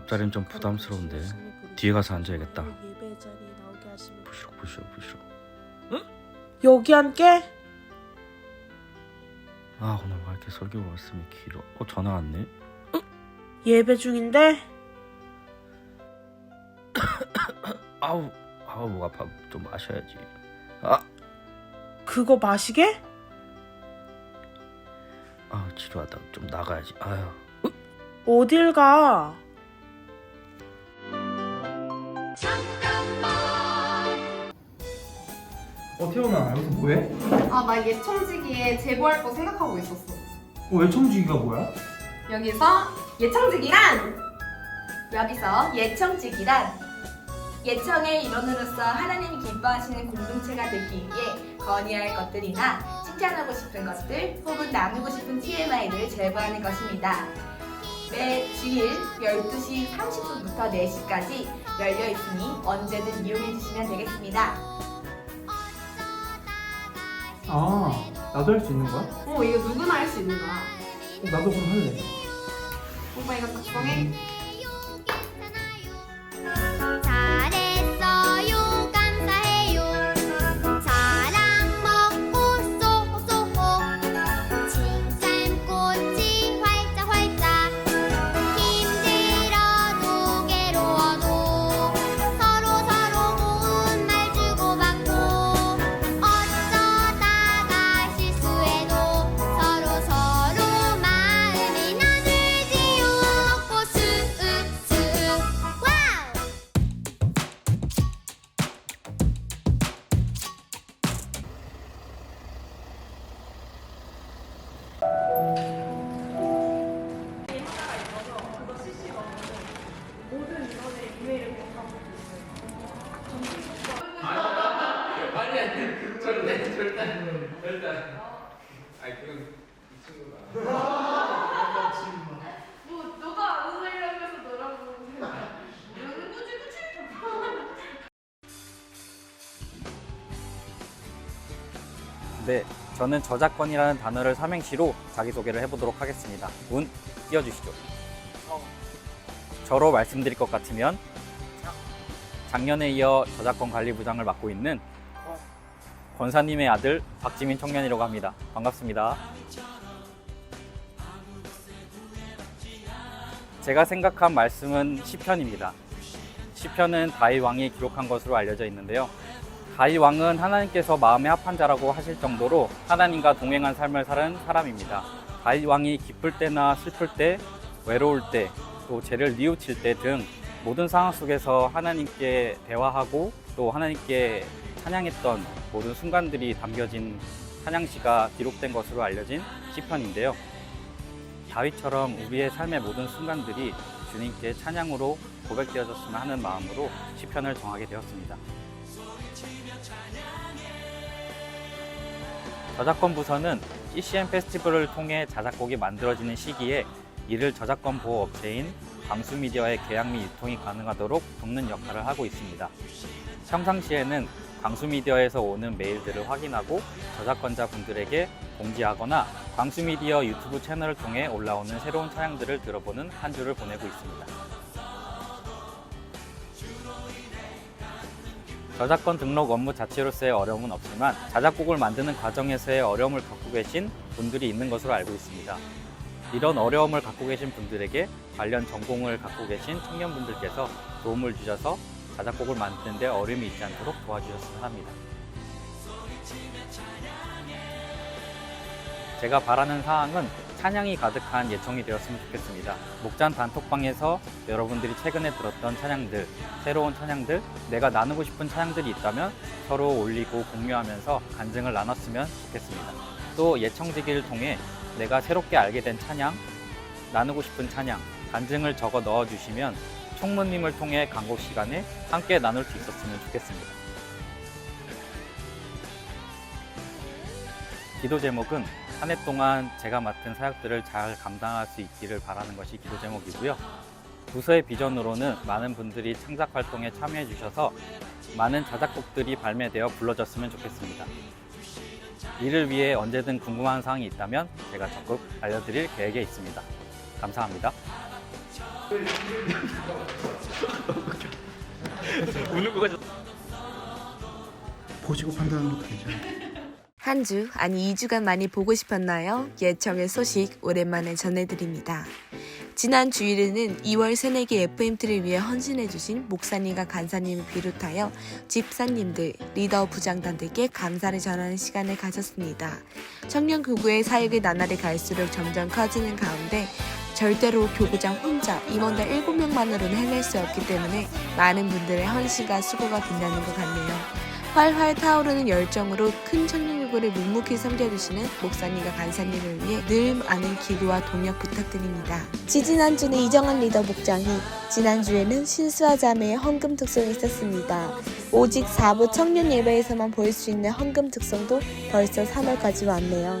아, 앞자리는 좀 부담스러운데. 뒤에 가서 앉아야겠다. 부시럭 부시럭 부시럭. 여기 앉게? 아 오늘 왜 이렇게 설교가 말씀이 길어? 어 전화 왔네. 예배 중인데? 아우 아우 목 아파 좀 마셔야지. 아, 그거 마시게? 아 지루하다 좀 나가야지. 아유. 어딜 가? 어 태훈아 여기서 뭐해? 아, 나 예청지기에 제보할 거 생각하고 있었어. 어 외청지기가 뭐야? 여기서 예청지기란 여기서 예청지기란 예청의 일원으로서 하나님이 기뻐하시는 공동체가 되기 위해 건의할 것들이나 칭찬하고 싶은 것들 혹은 나누고 싶은 TMI를 제보하는 것입니다. 매 주일 12시 30분부터 4시까지 열려 있으니 언제든 이용해 주시면 되겠습니다. 아 나도 할 수 있는 거야? 어, 이거 누구나 할 수 있는 거야. 어, 나도 그럼 할래 오빠 이거 작성해. 네, 저는 저작권이라는 단어를 삼행시로 자기소개를 해보도록 하겠습니다. 운 띄워주시죠. 저로 말씀드릴 것 같으면 작년에 이어 저작권 관리 부장을 맡고 있는 권사님의 아들 박지민 청년이라고 합니다. 반갑습니다. 제가 생각한 말씀은 시편입니다. 시편은 다윗 왕이 기록한 것으로 알려져 있는데요. 다윗 왕은 하나님께서 마음에 합한 자라고 하실 정도로 하나님과 동행한 삶을 사는 사람입니다. 다윗 왕이 기쁠 때나 슬플 때, 외로울 때, 또 죄를 뉘우칠 때 등 모든 상황 속에서 하나님께 대화하고 또 하나님께 찬양했던 모든 순간들이 담겨진 찬양시가 기록된 것으로 알려진 시편인데요. 다윗처럼 우리의 삶의 모든 순간들이 주님께 찬양으로 고백되어졌으면 하는 마음으로 시편을 정하게 되었습니다. 저작권 부서는 CCM 페스티벌을 통해 자작곡이 만들어지는 시기에 이를 저작권 보호 업체인 광수미디어의 계약 및 유통이 가능하도록 돕는 역할을 하고 있습니다. 평상시에는 광수미디어에서 오는 메일들을 확인하고 저작권자 분들에게 공지하거나 광수미디어 유튜브 채널을 통해 올라오는 새로운 찬양들을 들어보는 한 주를 보내고 있습니다. 저작권 등록 업무 자체로서의 어려움은 없지만 자작곡을 만드는 과정에서의 어려움을 갖고 계신 분들이 있는 것으로 알고 있습니다. 이런 어려움을 갖고 계신 분들에게 관련 전공을 갖고 계신 청년분들께서 도움을 주셔서 자작곡을 만드는 데 어려움이 있지 않도록 도와주셨으면 합니다. 제가 바라는 사항은 찬양이 가득한 예청이 되었으면 좋겠습니다. 목잔 단톡방에서 여러분들이 최근에 들었던 찬양들, 새로운 찬양들, 내가 나누고 싶은 찬양들이 있다면 서로 올리고 공유하면서 간증을 나눴으면 좋겠습니다. 또 예청지기를 통해 내가 새롭게 알게 된 찬양, 나누고 싶은 찬양, 간증을 적어 넣어주시면 총무님을 통해 광고 시간에 함께 나눌 수 있었으면 좋겠습니다. 기도 제목은 한 해 동안 제가 맡은 사역들을 잘 감당할 수 있기를 바라는 것이 기도 제목이고요. 부서의 비전으로는 많은 분들이 창작 활동에 참여해 주셔서 많은 자작곡들이 발매되어 불러졌으면 좋겠습니다. 이를 위해 언제든 궁금한 사항이 있다면 제가 적극 알려드릴 계획에 있습니다. 감사합니다. 우는 거가 보시고 판단하는 것도 괜찮아요. 한 주, 아니 2주간 많이 보고 싶었나요? 예청의 소식 오랜만에 전해드립니다. 지난 주일에는 2월 새내기 FMT를 위해 헌신해주신 목사님과 간사님을 비롯하여 집사님들, 리더 부장단들께 감사를 전하는 시간을 가졌습니다. 청년 교구의 사역의 나날이 갈수록 점점 커지는 가운데 절대로 교구장 혼자 임원들 7명만으로는 해낼 수 없기 때문에 많은 분들의 헌신과 수고가 빛나는 것 같네요. 활활 타오르는 열정으로 큰 청년교구를 묵묵히 섬겨주시는 목사님과 간사님을 위해 늘 많은 기도와 동력 부탁드립니다. 지지난주는 이정한 리더 목장이, 지난주에는 신수아 자매의 헌금 특송이 있었습니다. 오직 4부 청년 예배에서만 볼 수 있는 헌금 특송도 벌써 3월까지 왔네요.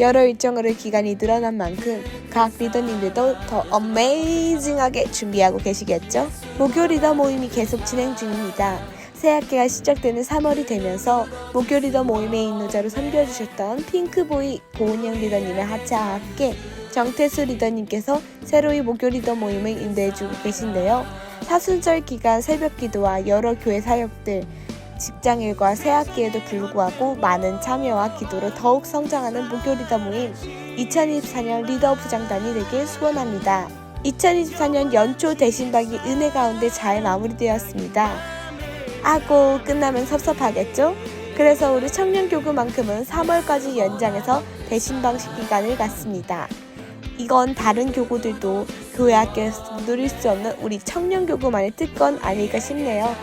여러 일정으로 기간이 늘어난 만큼 각 리더님들도 더 어메이징하게 준비하고 계시겠죠? 목요 리더 모임이 계속 진행 중입니다. 새학기가 시작되는 3월이 되면서 목요 리더 모임의 인도자로 섬겨주셨던 핑크보이 고은영 리더님의 하차와 함께 정태수 리더님께서 새로이 목요 리더 모임을 인도해주고 계신데요. 사순절 기간 새벽 기도와 여러 교회 사역들, 직장일과 새학기에도 불구하고 많은 참여와 기도로 더욱 성장하는 목요 리더 모임 2024년 리더 부장단이 되길 소원합니다. 2024년 연초 대신박이 은혜 가운데 잘 마무리되었습니다. 아고 끝나면 섭섭하겠죠? 그래서 우리 청년교구만큼은 3월까지 연장해서 대신 방식 기간을 갖습니다. 이건 다른 교구들도 교회 학교에서 누릴 수 없는 우리 청년교구만의 특권 아닐까 싶네요.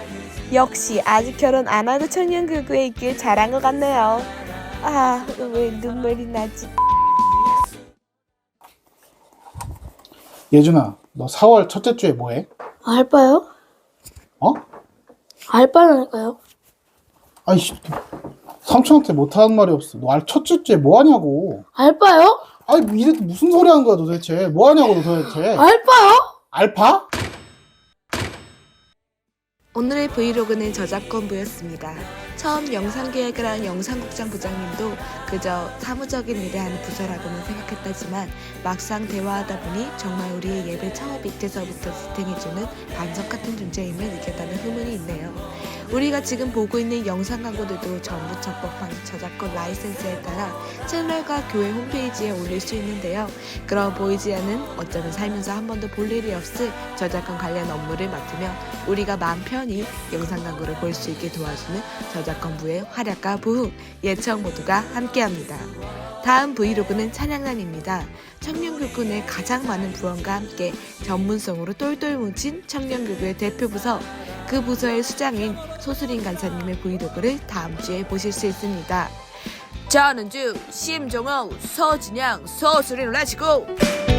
역시 아직 결혼 안 하고 청년교구에 있길 잘한 것 같네요. 아, 왜 눈물이 나지? 예준아, 너 4월 첫째 주에 뭐해? 알바요? 어? 알바라니까요. 아이씨, 삼촌한테 못하는 말이 없어. 너 알 첫째 주에 뭐 하냐고. 알바요? 아이, 뭐 이래 무슨 소리 하는 거야, 도대체. 뭐 하냐고, 너 도대체. 알바요? 알파? 오늘의 브이로그는 저작권부였습니다. 처음 영상 계획을 한 영상국장 부장님도 그저 사무적인 일을 하는 부서라고는 생각했다지만 막상 대화하다 보니 정말 우리의 예배 창업 밑에서부터 지탱해주는 반석 같은 존재임을 느꼈다는 후문이 있네요. 우리가 지금 보고 있는 영상 광고들도 전부 적법한 저작권 라이센스에 따라 채널과 교회 홈페이지에 올릴 수 있는데요. 그러 보이지 않는 어쩌면 살면서 한 번도 볼 일이 없을 저작권 관련 업무를 맡으며 우리가 마음 편히 영상 광고를 볼 수 있게 도와주는 저작권 부의 활약과 부흥, 예청 모두가 함께합니다. 다음 브이로그는 찬양단입니다. 청년교구의 가장 많은 부원과 함께 전문성으로 똘똘 뭉친 청년교구의 대표 부서, 그 부서의 수장인 소수린 간사님의 브이로그를 다음 주에 보실 수 있습니다. 저는 주 심종호, 서진양, 서수린 렛츠고!